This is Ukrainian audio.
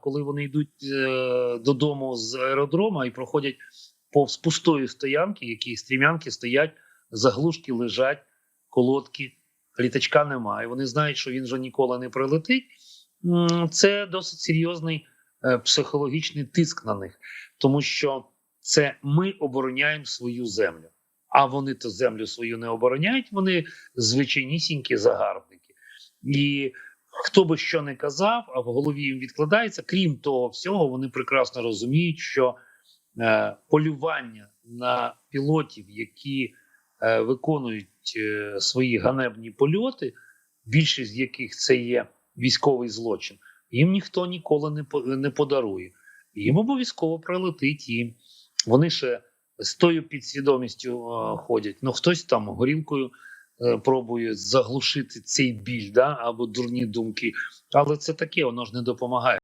коли вони йдуть е, додому з аеродрома і проходять повз пустої стоянки, які стрімянки стоять, заглушки лежать, колодки, літачка немає. Вони знають, що він вже ніколи не прилетить. Це досить серйозний е, психологічний тиск на них, тому що це ми обороняємо свою землю. А вони то землю свою не обороняють, вони звичайнісінькі загарбники. І хто би що не казав, а в голові їм відкладається. Крім того всього, вони прекрасно розуміють, що е, полювання на пілотів, які е, виконують е, свої ганебні польоти, більшість з яких це є військовий злочин, їм ніхто ніколи не, не подарує. Їм обов'язково прилетить їм. Вони ще з тою підсвідомістю е, ходять. Ну хтось там горілкою пробує заглушити цей біль, да, або дурні думки. Але це таке, воно ж не допомагає.